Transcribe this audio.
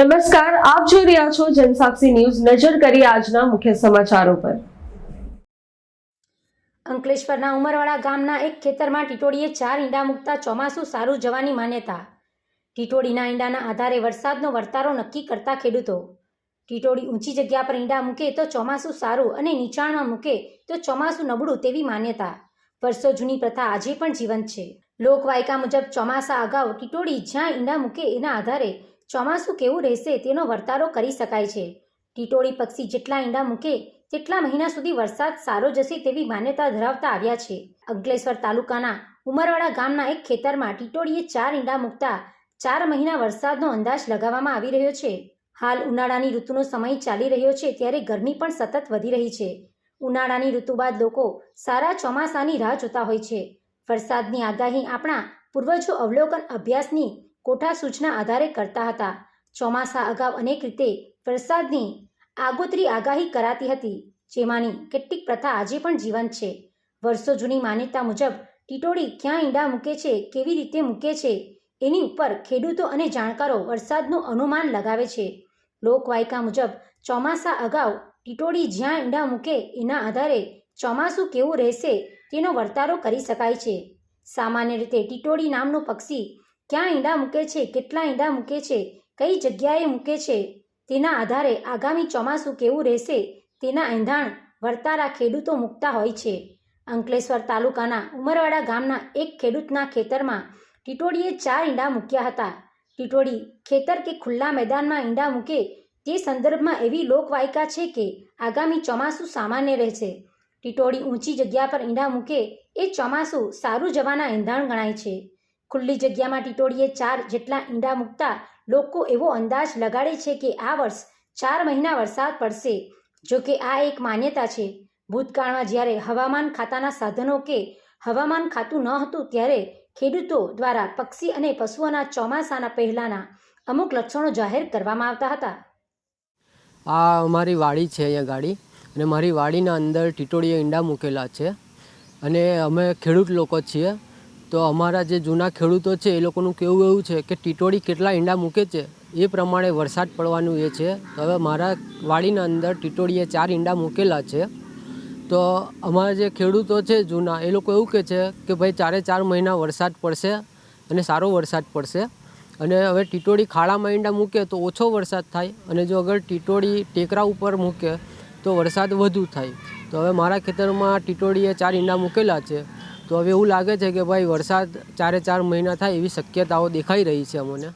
નમસ્કાર, આપ જોઈ રહ્યા છો જનસાક્ષી ન્યૂઝ. નજર કરી આજના મુખ્ય સમાચારો પર. અંકલેશ્વરના ઉમરવાડા ગામના એક ખેતરમાં ટીટોડીએ ચાર ઈંડા મૂકતા ચોમાસું સારું જવાની માન્યતા. ટીટોડીના ઈંડાના આધારે વરસાદનો વર્તારો નક્કી કરતા ખેડૂતો. ટીટોડી ઊંચી જગ્યા પર ઈંડા મૂકે તો ચોમાસું સારું અને નીચાણમાં મૂકે તો ચોમાસું નબળું તેવી માન્યતા. વર્ષો જૂની પ્રથા આજે પણ જીવંત છે. લોકવાયકા મુજબ ચોમાસા અગાઉ ટીટોડી જ્યાં ઈંડા મૂકે એના આધારે ચોમાસું કેવું રહેશે તેનો વર્તારો કરી શકાય છે. ટીટોળી પક્ષી જેટલા ઈંડા મૂકે તેટલા મહિના સુધી વરસાદ સારો જશે તેવી માન્યતા ધરાવતા આવ્યા છે. અગલેશ્વર તાલુકાના ઉમરવાડા ગામના એક ખેતરમાં ટીટોળીએ ચાર ઈંડા મૂકતા ચાર મહિના વરસાદનો અંદાજ લગાવવામાં આવી રહ્યો છે. હાલ ઉનાળાની ઋતુનો સમય ચાલી રહ્યો છે ત્યારે ગરમી પણ સતત વધી રહી છે. ઉનાળાની ઋતુ બાદ લોકો સારા ચોમાસાની રાહ જોતા હોય છે. વરસાદની આગાહી આપણા પૂર્વજો અવલોકન અભ્યાસની કોઠા સૂચના આધારે કરતા હતા. ચોમાસા અગાઉ અનેક રીતે વરસાદની આગોતરી આગાહી કરાતી હતી, જેમાંની કેટલીક પ્રથા આજે પણ જીવંત છે. વર્ષો જૂની માન્યતા મુજબ ટીટોળી ક્યાં ઈંડા મૂકે છે, કેવી રીતે મૂકે છે, એની ઉપર ખેડૂતો અને જાણકારો વરસાદનું અનુમાન લગાવે છે. લોકવાયકા મુજબ ચોમાસા અગાઉ ટીટોળી જ્યાં ઈંડા મૂકે એના આધારે ચોમાસું કેવું રહેશે તેનો વર્તારો કરી શકાય છે. સામાન્ય રીતે ટીટોળી નામનું પક્ષી ક્યાં ઈંડા મૂકે છે, કેટલા ઈંડા મૂકે છે, કઈ જગ્યાએ મૂકે છે, તેના આધારે આગામી ચોમાસું કેવું રહેશે, તેના એંધાણ વર્તારા ખેડૂતો મૂકતા હોય છે. અંકલેશ્વર તાલુકાના ઉમરવાડા ગામના એક ખેડૂતના ખેતરમાં ટીટોડીએ ચાર ઈંડા મૂક્યા હતા. ટીટોડી ખેતર કે ખુલ્લા મેદાનમાં ઈંડા મૂકે તે સંદર્ભમાં એવી લોકવાયકા છે કે આગામી ચોમાસું સામાન્ય રહેશે. ટીટોડી ઊંચી જગ્યા પર ઈંડા મૂકે એ ચોમાસું સારું જવાના એંધાણ ગણાય છે. ખુલ્લી જગ્યામાં ટીટોડીએ ચાર જેટલા ઈંડા મૂકતા લોકો એવો અંદાજ લગાડે છે કે આ વર્ષ ચાર મહિના વરસાદ પડશે. જો કે આ એક માન્યતા છે. ભૂતકાળમાં જ્યારે હવામાન ખાતાના સાધનો કે હવામાન ખાતું ન હતું ત્યારે ખેડૂતો દ્વારા પક્ષી અને પશુઓના ચોમાસાના પહેલાંના અમુક લક્ષણો જાહેર કરવામાં આવતા હતા. આ અમારી વાડી છે અહીંયા ગાડી અને મારી વાડીના અંદર ટીટોળીએ ઈંડા મૂકેલા છે. અને અમે ખેડૂત લોકો છીએ. તો અમારા જે જૂના ખેડૂતો છે, એ લોકોનું કેવું એવું છે કે ટીટોળી કેટલા ઈંડા મૂકે છે, એ પ્રમાણે વરસાદ પડવાનું એ છે. તો હવે મારા વાડીના અંદર ટીટોળીએ ચાર ઈંડા મૂકેલા છે. તો અમારા જે ખેડૂતો છે જૂના, એ લોકો એવું કહે છે કે ભાઈ ચારે ચાર મહિના વરસાદ પડશે અને સારો વરસાદ પડશે. અને હવે ટીટોળી ખાડામાં ઈંડા મૂકે તો ઓછો વરસાદ થાય અને જો અગર ટીટોળી ટેકરા ઉપર મૂકે તો વરસાદ વધુ થાય. તો હવે મારા ખેતરમાં ટીટોળીએ ચાર ઈંડા મૂકેલા છે. તો હવે એવું લાગે છે કે ભાઈ વરસાદ ચારે ચાર મહિના થાય એવી શક્યતાઓ દેખાઈ રહી છે અમને.